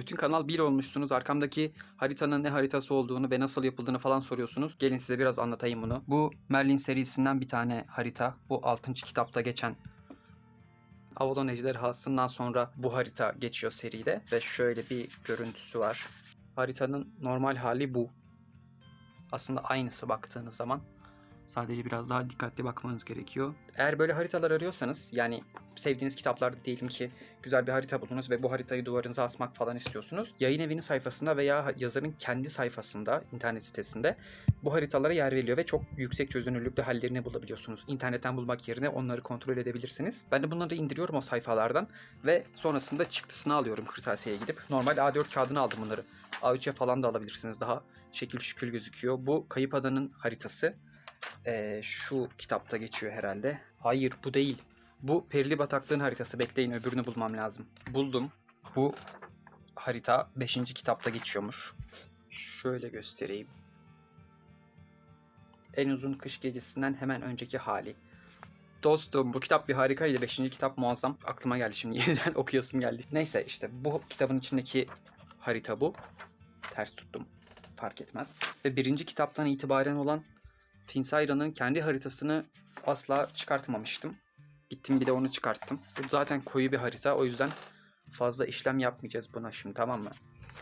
Bütün kanal bir olmuşsunuz. Arkamdaki haritanın ne haritası olduğunu ve nasıl yapıldığını falan soruyorsunuz. Gelin size biraz anlatayım bunu. Bu Merlin serisinden bir tane harita. Bu 6. kitapta geçen Avalon Ejderhası'ndan sonra bu harita geçiyor seride. Ve şöyle bir görüntüsü var. Haritanın normal hali bu. Aslında aynısı baktığınız zaman. Sadece biraz daha dikkatli bakmanız gerekiyor. Eğer böyle haritalar arıyorsanız yani sevdiğiniz kitaplarda diyelim ki güzel bir harita buldunuz ve bu haritayı duvarınıza asmak falan istiyorsunuz. Yayın evinin sayfasında veya yazarın kendi sayfasında, internet sitesinde bu haritalara yer veriliyor ve çok yüksek çözünürlükte hallerini bulabiliyorsunuz. İnternetten bulmak yerine onları kontrol edebilirsiniz. Ben de bunları indiriyorum o sayfalardan ve sonrasında çıktısını alıyorum kırtasiyeye gidip. Normal A4 kağıdını aldım bunları. A3'e falan da alabilirsiniz daha şekil şükül gözüküyor. Bu Kayıp Adanın haritası. Ee, şu kitapta geçiyor herhalde. Hayır bu değil. Bu Perili Bataklığın haritası. Bekleyin öbürünü bulmam lazım. Buldum. Bu harita 5. kitapta geçiyormuş. Şöyle göstereyim. En uzun kış gecesinden hemen önceki hali. Dostum bu kitap bir harikaydı. 5. kitap muazzam. Aklıma geldi şimdi yeniden okuyasım geldi. Neyse işte bu kitabın içindeki harita bu. Ters tuttum. Fark etmez. Ve birinci kitaptan itibaren olan Finsayra'nın kendi haritasını asla çıkartmamıştım. Gittim bir de onu çıkarttım. Bu zaten koyu bir harita. O yüzden fazla işlem yapmayacağız buna şimdi tamam mı?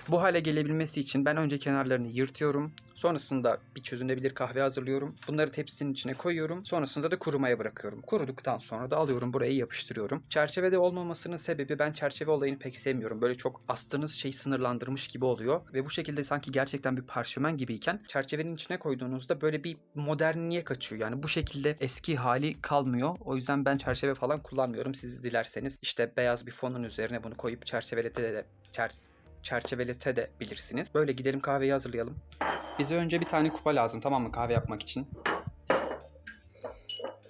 Bu hale gelebilmesi için ben önce kenarlarını yırtıyorum. Sonrasında bir çözünebilir kahve hazırlıyorum. Bunları tepsinin içine koyuyorum. Sonrasında da kurumaya bırakıyorum. Kuruduktan sonra da alıyorum buraya yapıştırıyorum. Çerçevede olmamasının sebebi ben çerçeve olayını pek sevmiyorum. Böyle çok astığınız şey sınırlandırmış gibi oluyor. Ve bu şekilde sanki gerçekten bir parşömen gibiyken çerçevenin içine koyduğunuzda böyle bir modernliğe kaçıyor. Yani bu şekilde eski hali kalmıyor. O yüzden ben çerçeve falan kullanmıyorum. Siz dilerseniz işte beyaz bir fonun üzerine bunu koyup çerçevelete de çer çerçevelete de bilirsiniz. Böyle gidelim kahveyi hazırlayalım. Bize önce bir tane kupa lazım tamam mı kahve yapmak için.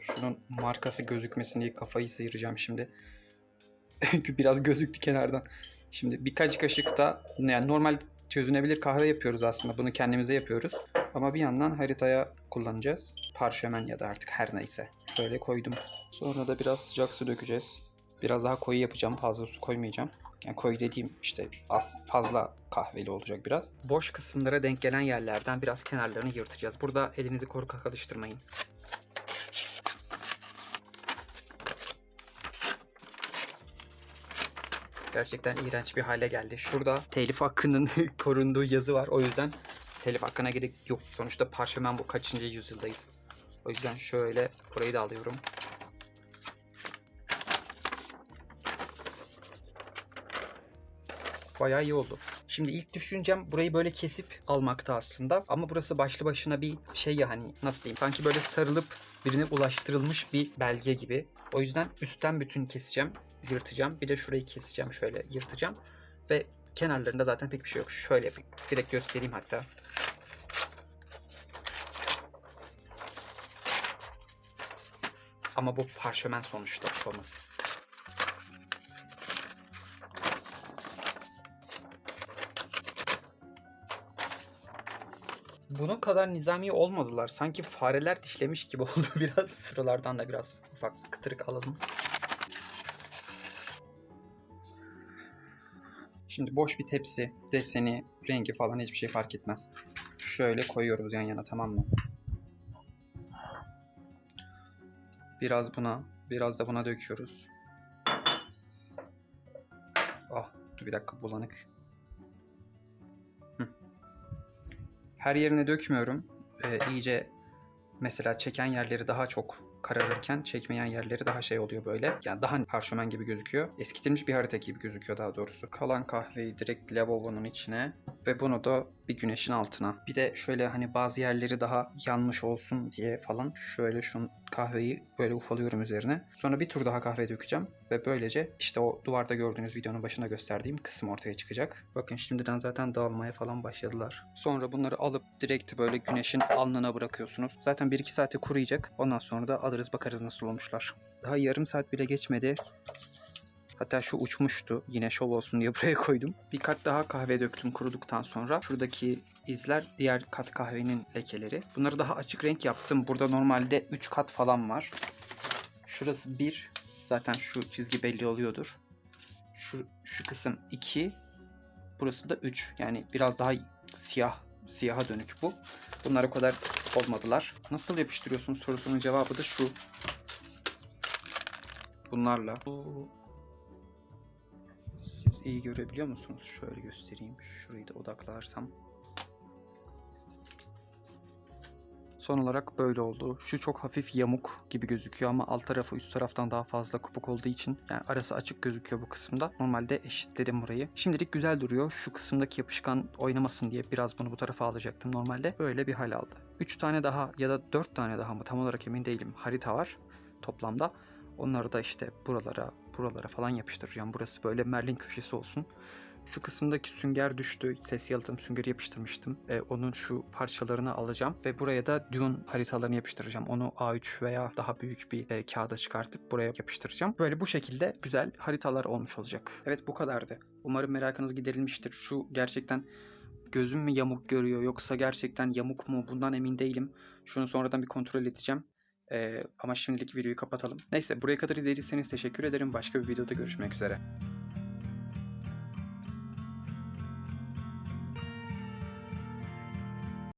Şunun markası gözükmesin diye kafayı sıyıracağım şimdi. Biraz gözüktü kenardan. Şimdi birkaç kaşık da yani normal çözünebilir kahve yapıyoruz aslında. Bunu kendimize yapıyoruz. Ama bir yandan haritaya kullanacağız. Parşömen ya da artık her neyse. Şöyle koydum. Sonra da biraz sıcak su dökeceğiz. Biraz daha koyu yapacağım. Fazla su koymayacağım. Yani koyu dediğim işte az fazla kahveli olacak biraz. Boş kısımlara denk gelen yerlerden biraz kenarlarını yırtacağız. Burada elinizi korkak alıştırmayın. Gerçekten iğrenç bir hale geldi. Şurada telif hakkının korunduğu yazı var. O yüzden telif hakkına gerek yok. Sonuçta parşömen bu kaçıncı yüzyıldayız. O yüzden şöyle burayı da alıyorum. Bayağı iyi oldu. Şimdi ilk düşüncem burayı böyle kesip almakta aslında. Ama burası başlı başına bir şey ya hani nasıl diyeyim. Sanki böyle sarılıp birine ulaştırılmış bir belge gibi. O yüzden üstten bütün keseceğim. Yırtacağım. Bir de şurayı keseceğim şöyle yırtacağım. Ve kenarlarında zaten pek bir şey yok. Şöyle yapayım. Direkt göstereyim hatta. Ama bu parşömen sonuçta bir Bunun kadar nizami olmadılar. Sanki fareler dişlemiş gibi oldu biraz. Sıralardan da biraz ufak kıtırık alalım. Şimdi boş bir tepsi, deseni, rengi falan hiçbir şey fark etmez. Şöyle koyuyoruz yan yana tamam mı? Biraz buna, biraz da buna döküyoruz. Ah, dur bir dakika bulanık. Her yerine dökmüyorum. Ee, iyice mesela çeken yerleri daha çok kararırken çekmeyen yerleri daha şey oluyor böyle. Yani daha parşömen gibi gözüküyor. Eskitilmiş bir harita gibi gözüküyor daha doğrusu. Kalan kahveyi direkt lavabonun içine ve bunu da bir güneşin altına. Bir de şöyle hani bazı yerleri daha yanmış olsun diye falan şöyle şu kahveyi böyle ufalıyorum üzerine. Sonra bir tur daha kahve dökeceğim ve böylece işte o duvarda gördüğünüz videonun başında gösterdiğim kısım ortaya çıkacak. Bakın şimdiden zaten dağılmaya falan başladılar. Sonra bunları alıp direkt böyle güneşin alnına bırakıyorsunuz. Zaten 1-2 saate kuruyacak. Ondan sonra da alırız bakarız nasıl olmuşlar. Daha yarım saat bile geçmedi. Hatta şu uçmuştu. Yine şov olsun diye buraya koydum. Bir kat daha kahve döktüm kuruduktan sonra. Şuradaki izler diğer kat kahvenin lekeleri. Bunları daha açık renk yaptım. Burada normalde 3 kat falan var. Şurası 1. Zaten şu çizgi belli oluyordur. Şu, şu kısım 2. Burası da 3. Yani biraz daha siyah siyaha dönük bu. Bunlar o kadar olmadılar. Nasıl yapıştırıyorsunuz sorusunun cevabı da şu. Bunlarla. Bu- Siz iyi görebiliyor musunuz? Şöyle göstereyim. Şurayı da odaklarsam. Son olarak böyle oldu. Şu çok hafif yamuk gibi gözüküyor ama alt tarafı üst taraftan daha fazla kopuk olduğu için yani arası açık gözüküyor bu kısımda. Normalde eşitledim burayı. Şimdilik güzel duruyor. Şu kısımdaki yapışkan oynamasın diye biraz bunu bu tarafa alacaktım normalde. Böyle bir hal aldı. 3 tane daha ya da 4 tane daha mı tam olarak emin değilim harita var toplamda. Onları da işte buralara, buralara falan yapıştıracağım. Burası böyle Merlin köşesi olsun. Şu kısımdaki sünger düştü. Ses yalıtım süngeri yapıştırmıştım. E, onun şu parçalarını alacağım ve buraya da Dune haritalarını yapıştıracağım. Onu A3 veya daha büyük bir e, kağıda çıkartıp buraya yapıştıracağım. Böyle bu şekilde güzel haritalar olmuş olacak. Evet bu kadardı. Umarım merakınız giderilmiştir. Şu gerçekten gözüm mü yamuk görüyor yoksa gerçekten yamuk mu bundan emin değilim. Şunu sonradan bir kontrol edeceğim. Ee, ama şimdilik videoyu kapatalım. Neyse buraya kadar izlediyseniz teşekkür ederim. Başka bir videoda görüşmek üzere.